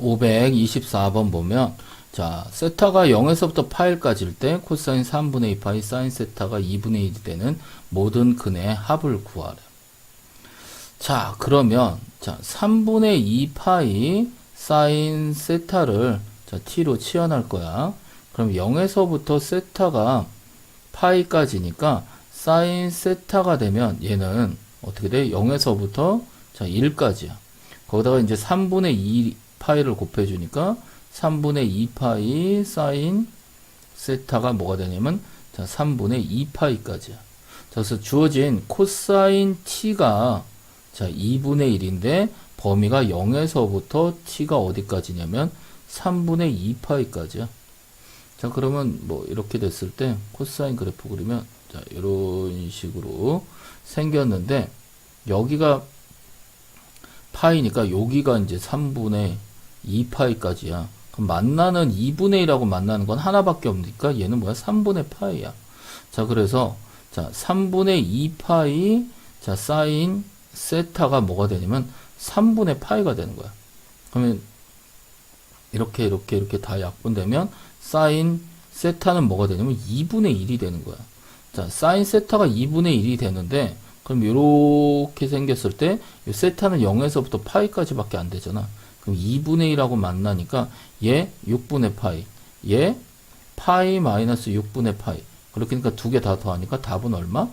524번 보면 자 세타가 0에서부터 파일까지일 때 코사인 3분의 2 파이 사인 세타가 2분의 1이 되는 모든 근의 합을 구하래. 자 그러면 자 3분의 2 파이 사인 세타를 자 t로 치환할 거야. 그럼 0에서부터 세타가 파이까지니까 사인 세타가 되면 얘는 어떻게 돼? 0에서부터 자 1까지야. 거기다가 이제 3분의 2 파이를 곱해주니까 3분의 2 파이 사인 세타가 뭐가 되냐면 자 3분의 2 파이까지야. 자, 그래서 주어진 코사인 t가 자 2분의 1인데 범위가 0에서부터 t가 어디까지냐면 3분의 2 파이까지야. 자 그러면 뭐 이렇게 됐을 때 코사인 그래프 그리면 자 이런 식으로 생겼는데 여기가 파이니까 여기가 이제 3분의 2파이까지야. 그럼 만나는 2분의 1하고 만나는 건 하나밖에 없으니까 얘는 뭐야? 3분의 파이야. 자, 그래서 자, 3분의 2파이 자, 사인 세타가 뭐가 되냐면 3분의 파이가 되는 거야. 그러면 이렇게 이렇게 이렇게 다 약분되면 사인 세타는 뭐가 되냐면 2분의 1이 되는 거야. 자, 사인 세타가 2분의 1이 되는데 그럼 이렇게 생겼을 때이 세타는 0에서부터 파이까지밖에 안 되잖아. 그럼 2분의 1하고 만나니까 얘 6분의 파이, 얘 파이 마이너스 6분의 파이. 그렇게 니까 두 개 다 더하니까 답은 얼마?